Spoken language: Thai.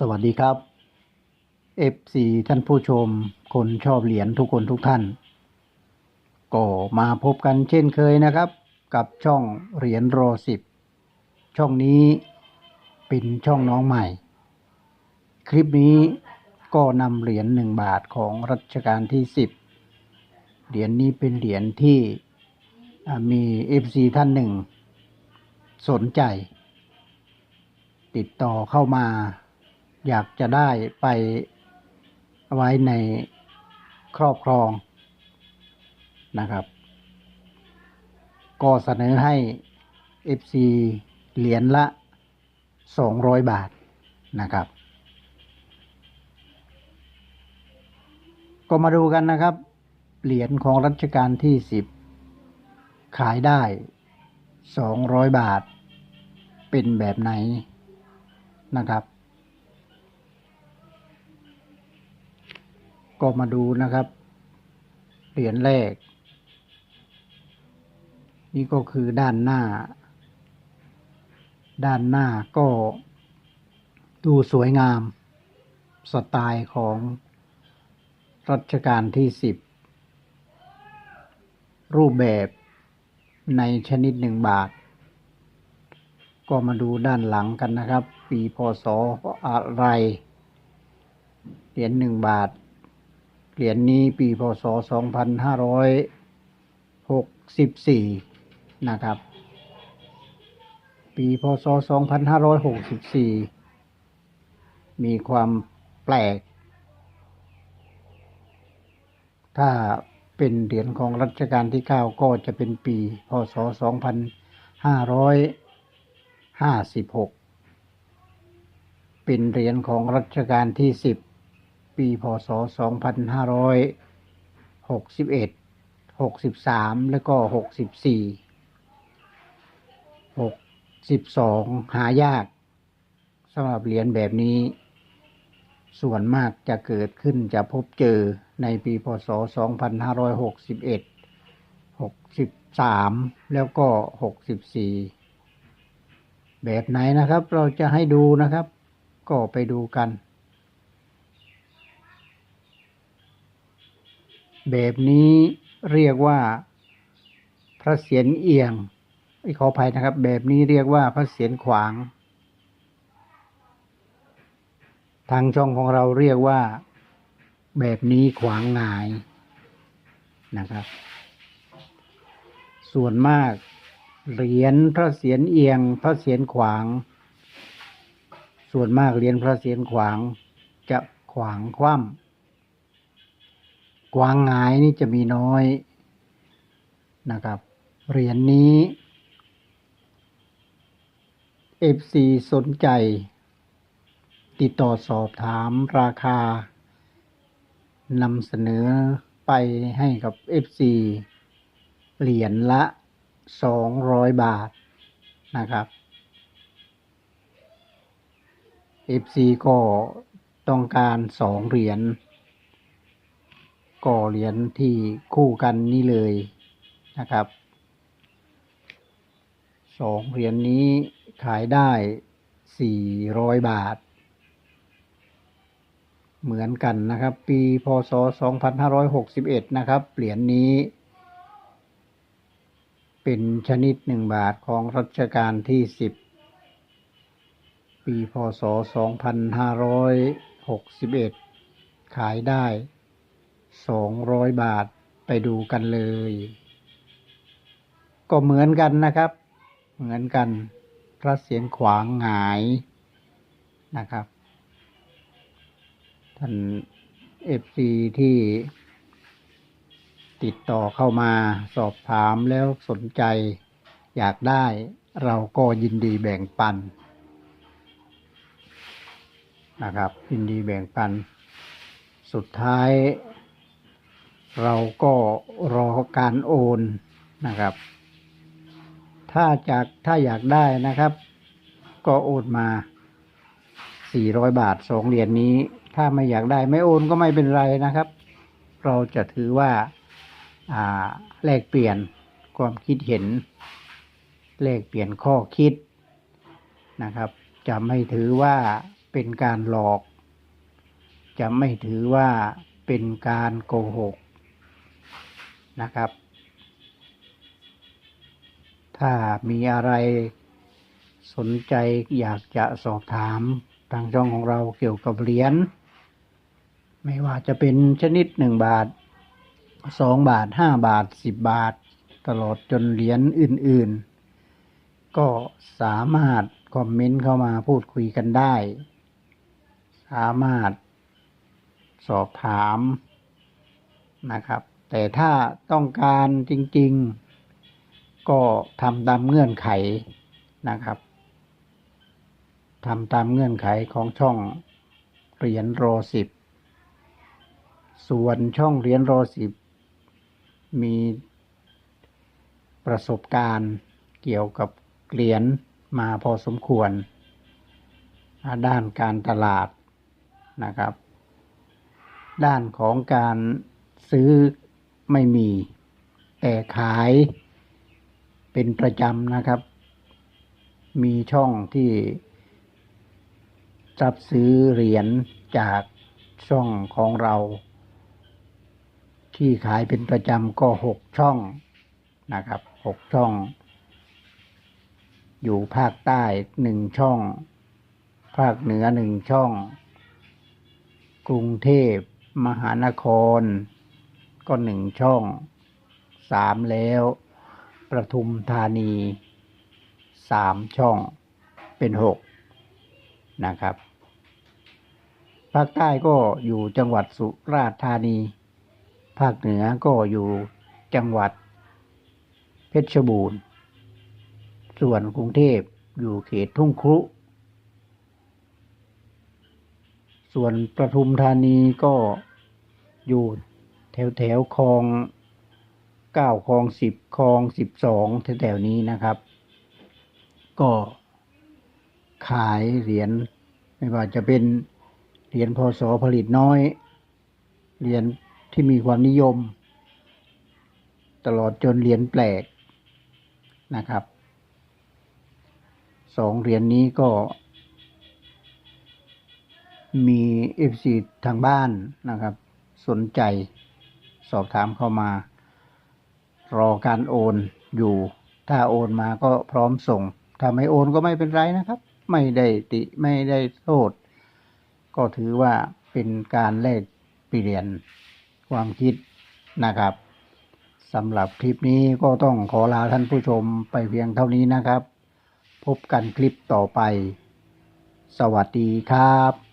สวัสดีครับ FC ท่านผู้ชม คนชอบเหรียญทุกคนทุกท่าน ก็มาพบกันเช่นเคยนะครับ กับช่องเหรียญรอสิบช่องนี้เป็นช่องน้องใหม่ คลิปนี้ก็นำเหรียญหนึ่งบาทของรัชกาลที่สิบเหรียญนี้เป็นเหรียญที่มี FC ท่านหนึ่ง สนใจ ติดต่อเข้ามา อยากจะได้ไปไว้ในครอบครองนะครับ ก็เสนอให้ FC เหรียญละ 200 บาทนะครับ ก็มาดูกันนะครับ เหรียญของรัชกาลที่ 10 ขายได้ 200 บาท เป็นแบบไหนนะครับ ก็มาดูนะครับ เหรียญแรก นี่ก็คือด้านหน้า ด้านหน้าก็ดูสวยงาม สไตล์ของรัชกาลที่สิบรูปแบบในชนิดหนึ่งบาท ก็มาดูด้านหลังกันนะครับ ปีพศอะไร เหรียญหนึ่งบาท เหรียญนี้ปีพศสองพันะครับ ปีพศสองพันห้าร้อยหกสิบสี่มีความแปลก ถ้าเป็นเหรียญของรัชกาลที่เก้าก็จะเป็นปีพศสองพันห้าร้อยห้าสิบหกเป็นเหรียญของรัชกาลที่สิบ ปีพศ 2561 63 แล้วก็ 64 62 หายากสำหรับเหรียญแบบนี้ ส่วนมากจะเกิดขึ้นจะพบเจอในปีพศ 2561 63 แล้วก็ 64 แบบไหนนะครับ เราจะให้ดูนะครับ ก็ไปดูกัน แบบนี้เรียกว่าพระเศียรเอียงไม่ขออภัยนะครับ แบบนี้เรียกว่าพระเศียรขวาง ทางช่องของเราเรียกว่าแบบนี้ขวางงายนะครับ ส่วนมากเหรียญพระเศียรเอียง พระเศียรขวาง ส่วนมากเหรียญพระเศียรขวางจะขวางคว่ำ วางหงายนี่จะมีน้อยนะครับ เหรียญนนี้ FC สนใจ ติดต่อสอบถามราคานำเสนอไปให้กับ FC เหรียญละ 200 บาทนะครับ FC ก็ต้องการสองเหรียญ ก่อเหรียญที่คู่กันนี่เลยนะครับสองเหรียญนี้ขายได้สี่ร้อยบาท เหมือนกันนะครับ ปีพศสองพันห้าร้อยหกสิบเอ็ดนะครับ เหรียญนี้ เป็นชนิดหนึ่งบาทของรัชกาลที่สิบปีพศสองพันห้าร้อยหกสิบเอ็ดขายได้ สองร้อยบาทไปดูกันเลย ก็เหมือนกันนะครับ เหมือนกัน พระเสียงขวางหงายนะครับ ท่านเอฟซีที่ติดต่อเข้ามาสอบถามแล้วสนใจอยากได้เราก็ยินดีแบ่งปันนะครับยินดีแบ่งปัน สุดท้าย เราก็รอการโอนนะครับ ถ้าจากถ้าอยากได้นะครับ ก็โอนมา 400 บาทสองเหรียญนี้ ถ้าไม่อยากได้ไม่โอนก็ไม่เป็นไรนะครับ เราจะถือว่าอ่าแลกเปลี่ยนความคิดเห็น แลกเปลี่ยนข้อคิดนะครับ จะไม่ถือว่าเป็นการหลอก จะไม่ถือว่าเป็นการโกหก นะครับ ถ้ามีอะไรสนใจอยากจะสอบถามทางช่องของเราเกี่ยวกับเหรียญไม่ว่าจะเป็นชนิดหนึ่งบาทสองบาทห้าบาทสิบบาท ตลอดจนเหรียญอื่น ๆ ก็สามารถคอมเมนต์เข้ามาพูดคุยกันได้ สามารถสอบถามนะครับ แต่ถ้าต้องการจริง ๆ ก็ทำตามเงื่อนไขนะครับทำตามเงื่อนไขของช่องเหรียญโรสิบส่วนช่องเหรียญโรสิบมีประสบการณ์เกี่ยวกับเหรียญมาพอสมควร ด้านการตลาดนะครับ ด้านของการซื้อ ไม่มี แต่ขายเป็นประจำนะครับ มีช่องที่รับซื้อเหรียญจากช่องของเรา ที่ขายเป็นประจำก็หกช่องนะครับหกช่อง อยู่ภาคใต้หนึ่งช่อง ภาคเหนือหนึ่งช่อง กรุงเทพมหานคร ก็หนึ่งช่องสามแล้วประทุมธานีสามช่องเป็นหกนะครับภาคใต้ก็อยู่จังหวัดสุราษฎร์ธานี ภาคเหนือก็อยู่จังหวัดเพชรบูรณ์ ส่วนกรุงเทพอยู่เขตทุ่งครุ ส่วนประทุมธานีก็อยู่ แถวแถวคลองเก้าคลองสิบคลองสิบสองแถวๆนี้นะครับ ก็ขายเหรียญไม่ว่าจะเป็นเหรียญพศผลิตน้อย เหรียญที่มีความนิยม ตลอดจนเหรียญแปลกนะครับสองเหรียญนี้ก็ มีเอฟซีทางบ้านนะครับ สนใจ สอบถามเข้ามา รอการโอนอยู่ ถ้าโอนมาก็พร้อมส่ง ถ้าไม่โอนก็ไม่เป็นไรนะครับ ไม่ได้ติไม่ได้โทษ ก็ถือว่าเป็นการแลกเปลี่ยนความคิดนะครับสำหรับคลิปนี้ก็ต้องขอลาท่านผู้ชมไปเพียงเท่านี้นะครับ พบกันคลิปต่อไป สวัสดีครับ